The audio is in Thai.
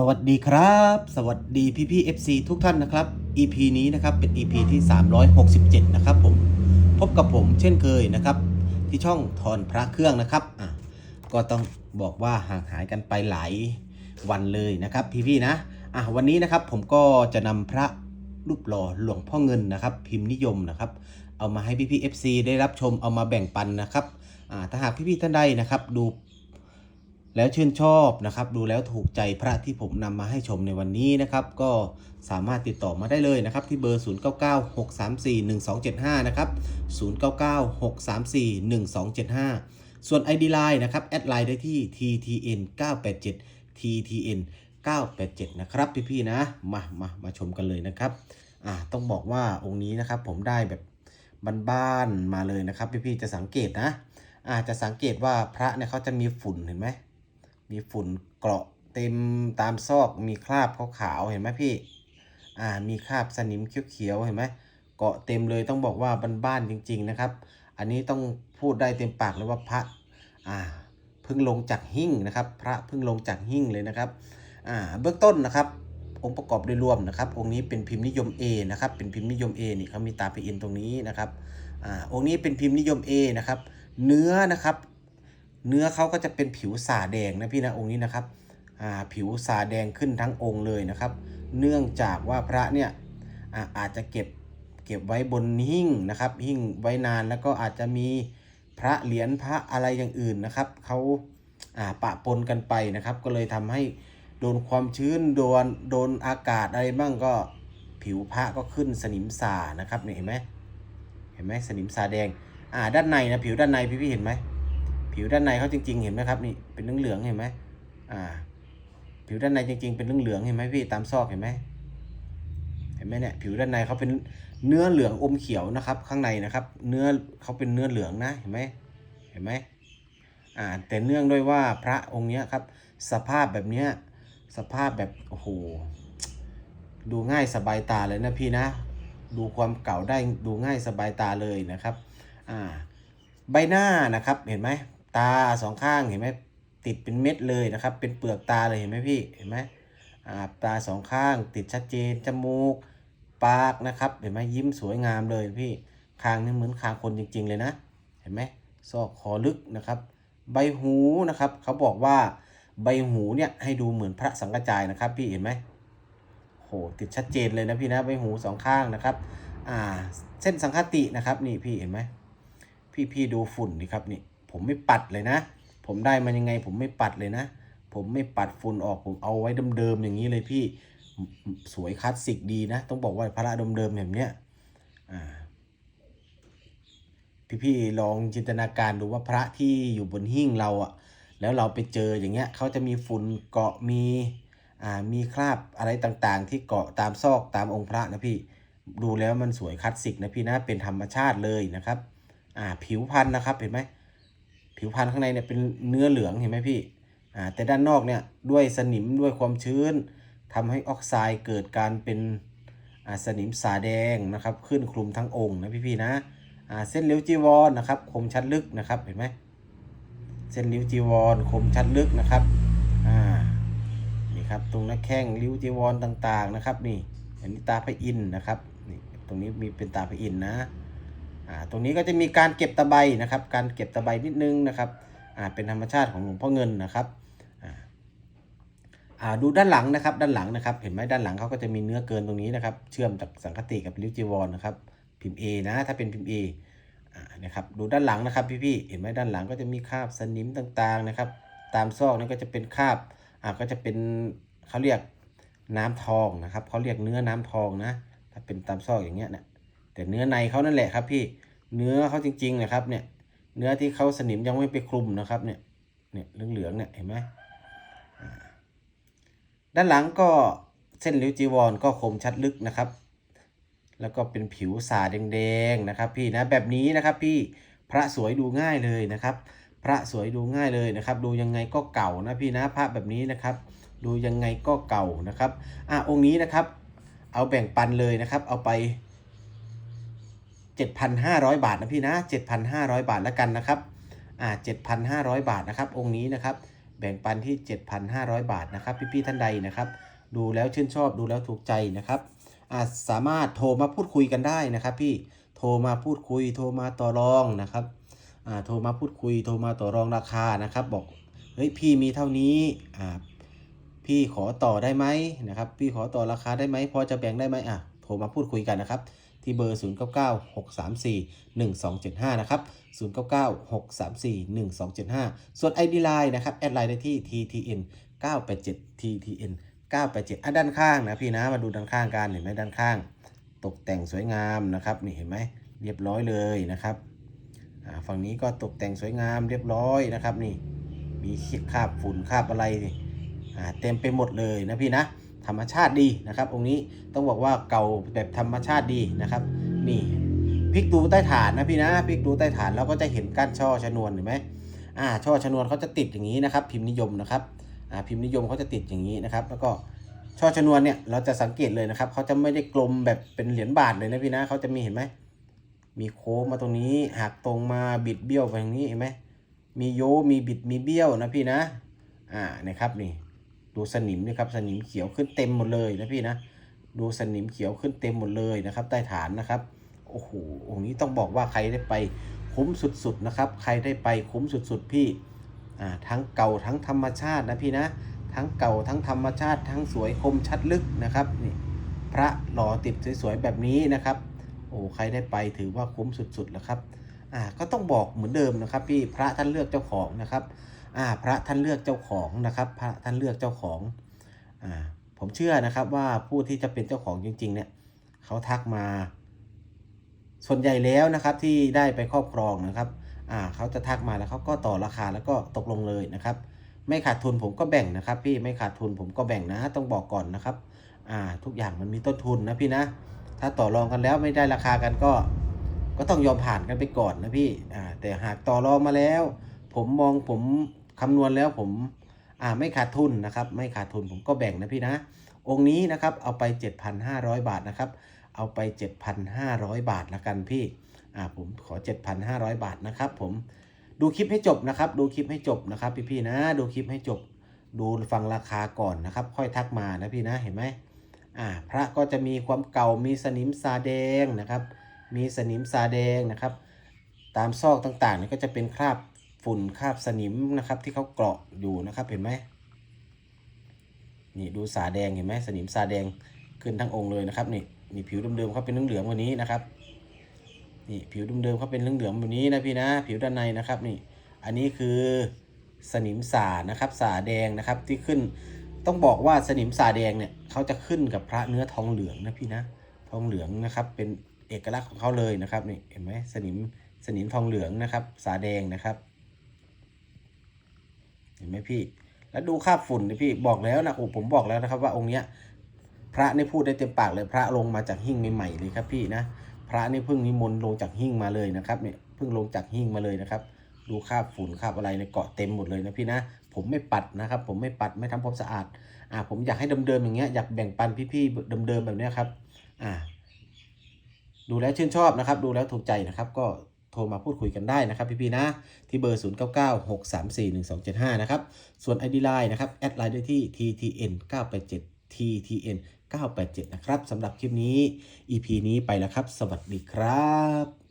สวัสดีครับ สวัสดีพี่พี่ FC ทุกท่านนะครับ EP นี้นะครับเป็น EP ที่ 367 นะครับผมพบกับผมเช่นเคยนะครับ ที่ช่องทอนพระเครื่องนะครับอะก็ต้องบอกว่าห่างหายกันไปหลายวันเลยนะครับ พี่พี่นะอะวันนี้นะครับผมก็จะนำพระรูปหล่อหลวงพ่อเงินนะครับ พิมพ์นิยมนะครับ เอามาให้พี่พี่ FC ได้รับชมเอามาแบ่งปันนะครับอ่าถ้าหากพี่พี่ท่านใดนะครับ ดู แล้วชื่นชอบนะครับ ดูแล้วถูกใจพระที่ผมนำมาให้ชมในวันนี้นะครับ ก็สามารถติดต่อมาได้เลยนะครับ ที่เบอร์ 0996341275 นะครับ 0996341275 ส่วน ID Line นะครับ แอดไลน์ได้ที่ TTN 987 TTN 987 นะครับพี่ๆนะ มามามาชมกันเลยนะครับอ่าต้องบอกว่าองค์นี้นะครับผมได้แบบบ้านๆมาเลยนะครับพี่ๆจะสังเกตนะอาจจะสังเกตว่าพระเนี่ยเขาจะมีฝุ่นเห็นไหม มีฝุ่นเกาะเต็มตามซอกมีคราบขาวๆเห็นไหมพี่ อ่ามีคราบสนิมเขียวๆเห็นไหมเกาะเต็มเลยต้องบอกว่าบ้านๆจริง ๆนะครับ อันนี้ต้องพูดได้เต็มปากเลยว่าพระอ่าเพิ่งลงจากหิ้งนะครับ พระเพิ่งลงจากหิ้งเลยนะครับอ่าเบื้องต้นนะครับ องค์ประกอบโดยรวมนะครับ องค์นี้เป็นพิมพ์นิยม A นะครับ เป็นพิมพ์นิยม A นี่เขามีตาไปอินตรงนี้นะครับอ่าองค์นี้เป็นพิมพ์นิยม A นะครับ เนื้อนะครับ เนื้อเขาก็จะเป็นผิวสาแดงนะพี่นะองค์นี้นะครับอ่าผิวสาแดงขึ้นทั้งองค์เลยนะครับ เนื่องจากว่าพระเนี่ยอ่าอาจจะเก็บเก็บไว้บนหิ้งนะครับ หิ้งไว้นานแล้วก็อาจจะมีพระเหรียญพระอะไรอย่างอื่นนะครับเขาอ่าปะปนกันไปนะครับ ก็เลยทำให้โดนความชื้นโดนโดนอากาศอะไรบ้างก็ผิวพระก็ขึ้นสนิมสานะครับเนี่ยเห็นไหมเห็นไหมสนิมสาแดงอ่าด้านในนะผิวด้านในพี่พี่เห็นไหม ผิวด้านในเขาจริง ๆ เห็นไหมครับนี่เป็นเหลืองๆเห็นไหมอ่า ผิวด้านในจริง ๆ เป็นเหลืองๆเห็นไหมพี่ตามซอกเห็นไหมเห็นไหมเนี่ยผิวด้านในเขาเป็นเนื้อเหลืองอมเขียวนะครับ ข้างในนะครับ เนื้อเขาเป็นเนื้อเหลืองนะเห็นไหมเห็นไหมอ่าแต่เนื่องด้วยว่าพระองค์เนี้ยครับ สภาพแบบเนี้ยสภาพแบบโอ้โหดูง่ายสบายตาเลยนะพี่นะ ดูความเก่าได้ดูง่ายสบายตาเลยนะครับอ่าใบหน้านะครับเห็นไหม ตาสองข้างเห็นไหมติดเป็นเม็ดเลยนะครับ เป็นเปลือกตาเลยเห็นไหมพี่เห็นไหมาตาสองข้าง ติดชัดเจนจมูกปากนะครับ เห็นไหมยิ้มสวยงามเลยพี่คางนี่เหมือนคางคนจริง ๆ เลยนะ เห็นไหมซอกคอลึกนะครับ ใบหูนะครับ เขาบอกว่าใบหูเนี่ยให้ดูเหมือนพระสังกจายนะครับ พี่เห็นไหมโหติดชัดเจนเลยนะพี่นะใบหูสองข้างนะครับอ่าเส้นสังคตินะครับนี่พี่เห็นไหมพี่พี่ดูฝุ่นนี่ครับนี่ ผมไม่ปัดเลยนะ ผมได้มันยังไง ผมไม่ปัดเลยนะ ผมไม่ปัดฝุ่นออกผมเอาไว้เดิมๆอย่างนี้เลยพี่สวยคลาสสิกดีนะ ต้องบอกว่าพระเดิมๆแบบเนี้ยอ่าพี่ๆลองจินตนาการดูว่าพระที่อยู่บนหิ้งเราอะแล้วเราไปเจออย่างเงี้ยเขาจะมีฝุ่นเกาะมีอ่ามีคราบอะไรต่างๆ ที่เกาะตามซอกตามองค์พระนะพี่ดูแล้วมันสวยคลาสสิกนะพี่นะเป็นธรรมชาติเลยนะครับอ่าผิวพันธุ์นะครับเห็นไหม ผิวพันธุ์ข้างในเนี่ยเป็นเนื้อเหลืองเห็นไหมพี่อ่าแต่ด้านนอกเนี่ยด้วยสนิมด้วยความชื้นทำให้ออกไซด์เกิดการเป็นอ่าสนิมสาแดงนะครับขึ้นคลุมทั้งองค์นะพี่ๆนะอ่าเส้นเลี้ยวจีวรนะครับคมชัดลึกนะครับเห็นไหมเส้นริ้วจีวรคมชัดลึกนะครับอ่านี่ครับตรงหน้าแข้งริ้วจีวรต่างๆนะครับนี่อันนี้ตาพระอินทร์นะครับนี่ตรงนี้มีเป็นตาพระอินทร์นะอ่า ตรงนี้ก็จะมีการเก็บตะไบนะครับ การเก็บตะไบนิดนึงนะครับอ่าเป็นธรรมชาติของหลวงพ่อเงินนะครับอ่าดูด้านหลังนะครับ ด้านหลังนะครับ เห็นไหมด้านหลังเขาก็จะมีเนื้อเกินตรงนี้นะครับ เชื่อมจากสังคติกับริวจีวรนะครับ พิมพ์ A นะ ถ้าเป็นพิมพ์ A อ่านะครับ ดูด้านหลังนะครับพี่ๆ เห็นไหมด้านหลังก็จะมีคราบสนิมต่างๆนะครับ ตามซอกนี่ก็จะเป็นคราบอ่าก็จะเป็นเขาเรียกน้ำทองนะครับเขาเรียกเนื้อน้ำทองนะ ถ้าเป็นตามซอกอย่างเงี้ยนะแต่เนื้อในเขานั่นแหละครับพี่ เนื้อเขาจริงๆนะครับเนี่ยเนื้อที่เขาสนิมยังไม่ไปคลุมนะครับเนี่ยเนี่ยเหลืองๆเนี่ยเห็นไหมด้านหลังก็เส้นริ้วจีวรก็คมชัดลึกนะครับ แล้วก็เป็นผิวสาแดงๆนะครับ พี่นะแบบนี้นะครับพี่พระสวยดูง่ายเลยนะครับ พระสวยดูง่ายเลยนะครับ ดูยังไงก็เก่านะพี่นะพระแบบนี้นะครับ ดูยังไงก็เก่านะครับอะองค์นี้นะครับ เอาแบ่งปันเลยนะครับ เอาไป 7,500 บาทนะพี่นะ 7,500 บาทแล้วกันนะครับอ่า7,500 บาทนะครับ องค์นี้นะครับ แบ่งปันที่ 7,500 บาทนะครับ พี่ๆท่านใดนะครับ ดูแล้วชื่นชอบดูแล้วถูกใจนะครับอ่าสามารถโทรมาพูดคุยกันได้นะครับ พี่โทรมาพูดคุย โทรมาต่อรองนะครับอ่าโทรมาพูดคุย โทรมาต่อรองราคานะครับ บอกเฮ้ยพี่มีเท่านี้อ่าพี่ขอต่อได้ไหมนะครับ พี่ขอต่อราคาได้ไหมพอจะแบ่งได้ไหมอะโทรมาพูดคุยกันนะครับ ที่เบอร์ 0 9 9 6 3 4 1 2 7 5 นะครับ 0 9 9 6 3 4 1 2 7 5 ส่วน ID Line นะครับ แอดไลน์ได้ที่ TTN 987 TTN 987อะด้านข้างนะพี่นะ มาดูด้านข้างกันเห็นไหมด้านข้าง ตกแต่งสวยงามนะครับ นี่เห็นไหมเรียบร้อยเลยนะครับอ่าฝั่งนี้ก็ตกแต่งสวยงามเรียบร้อยนะครับนี่มีคราบฝุ่นคราบอะไรอ่าเต็มไปหมดเลยนะพี่นะ ธรรมชาติดีนะครับองค์นี้ต้องบอกว่าเก่าแบบธรรมชาติดีนะครับ นี่พลิกดูใต้ฐานนะพี่นะพลิกดูใต้ฐานเราก็จะเห็นก้านช่อชนวนเห็นไหมอ่าช่อชนวนเขาจะติดอย่างนี้นะครับ พิมพ์นิยมนะครับอ่าพิมพ์นิยมเขาจะติดอย่างนี้นะครับ แล้วก็ช่อชนวนเนี่ยเราจะสังเกตเลยนะครับเขาจะไม่ได้กลมแบบเป็นเหรียญบาทเลยนะพี่นะเขาจะมีเห็นไหมมีโค้งมาตรงนี้หักตรงมาบิดเบี้ยวไปทางนี้เห็นไหมมีโยมีบิดมีเบี้ยวนะพี่นะอ่านะครับนี่ ดูสนิมนี่ครับสนิมเขียวขึ้นเต็มหมดเลยนะพี่นะดูสนิมเขียวขึ้นเต็มหมดเลยนะครับ ใต้ฐานนะครับโอ้โหองค์นี้ต้องบอกว่าใครได้ไปคุ้มสุดๆนะครับ ใครได้ไปคุ้มสุดๆพี่อ่าทั้งเก่าทั้งธรรมชาตินะพี่นะทั้งเก่าทั้งธรรมชาติ ทั้งสวยคมชัดลึกนะครับนี่พระหล่อติดสวยๆแบบนี้นะครับโอ้ใครได้ไปถือว่าคุ้มสุดๆแล้วครับอ่าก็ต้องบอกเหมือนเดิมนะครับ พี่พระท่านเลือกเจ้าของนะครับ อ่าพระท่านเลือกเจ้าของนะครับ พระท่านเลือกเจ้าของอ่าผมเชื่อนะครับว่าผู้ที่จะเป็นเจ้าของจริง ๆ เนี่ยเขาทักมา ส่วนใหญ่แล้วนะครับที่ได้ไปครอบครองนะครับอ่าเขาจะทักมาแล้วเขาก็ต่อราคาแล้วก็ตกลงเลยนะครับ ไม่ขาดทุนผมก็แบ่งนะครับ พี่ไม่ขาดทุนผมก็แบ่งนะ ต้องบอกก่อนนะครับอ่าทุกอย่างมันมีต้นทุนนะพี่นะ ถ้าต่อรองกันแล้วไม่ได้ราคากันก็ ก็ต้องยอมผ่านกันไปก่อนนะพี่อ่าแต่หากต่อรองมาแล้ว ผมมองผม คำนวณแล้วผมอ่าไม่ขาดทุนนะครับไม่ขาดทุนผมก็แบ่งนะพี่นะ องค์นี้นะครับเอาไป 7,500 บาทนะครับ เอาไป 7,500 บาทละกันพี่อ่าผมขอ 7,500 บาทนะครับ ผมดูคลิปให้จบนะครับ ดูคลิปให้จบนะครับ พี่ๆนะ ดูคลิปให้จบ ดูฟังราคาก่อนนะครับ ค่อยทักมานะพี่นะเห็นไหมอ่าพระก็จะมีความเก่ามีสนิมซาแดงนะครับ มีสนิมซาแดงนะครับ ตามซอกต่างๆนี่ก็จะเป็นคราบ ฝุ่นคราบสนิมนะครับที่เขาเกาะอยู่นะครับเห็นไหมนี่ดูสาแดงเห็นไหมสนิมซาแดงขึ้นทั้งองค์เลยนะครับนี่นี่ผิวเดิมๆเขาเป็นเหลืองๆว่านี้นะครับนี่ผิวเดิมๆเขาเป็นเหลืองๆแบบนี้นะพี่นะ ผิวด้านในนะครับนี่อันนี้คือสนิมสานะครับสาแดงนะครับที่ขึ้นต้องบอกว่าสนิมสาแดงเนี่ยเขาจะขึ้นกับพระเนื้อทองเหลืองนะพี่นะทองเหลืองนะครับเป็นเอกลักษณ์ของเขาเลยนะครับนี่เห็นไหมสนิมสนิมทองเหลืองนะครับ สาแดงนะครับ เห็นไหมพี่ แล้วดูคาบฝุ่นนี่พี่บอกแล้วนะโอ้ผมบอกแล้วนะครับ ว่าองค์เนี้ย พระนี่พูดได้เต็มปากเลยพระลงมาจากหิ้งใหม่ๆเลยครับพี่นะพระนี่เพิ่งนิมนต์ลงจากหิ้งมาเลยนะครับเนี่ยเพิ่งลงจากหิ้งมาเลยนะครับ ดูคราบฝุ่นคราบอะไรในยเกาะเต็มหมดเลยนะพี่นะผมไม่ปัดนะครับ ผมไม่ปัดไม่ทำความสะอาด อ่า ผมอยากให้เดิมๆอย่างเงี้ยอยากแบ่งปันพี่ๆเดิมๆแบบเนี้ยครับ อ่า ดูแล้วชื่นชอบนะครับ ดูแล้วถูกใจนะครับ ก็ ทรมาพูดคุยกันได้นะครับพี่ๆนะ ที่เบอร์ 0 9 9 6 3 4 1 2 7 5 นะครับ ส่วน ID Line นะครับ แอดไลน์ได้ที่ TTN 987 TTN 987 นะครับสำหรับคลิปนี้ EP นี้ไปแล้วครับ สวัสดีครับ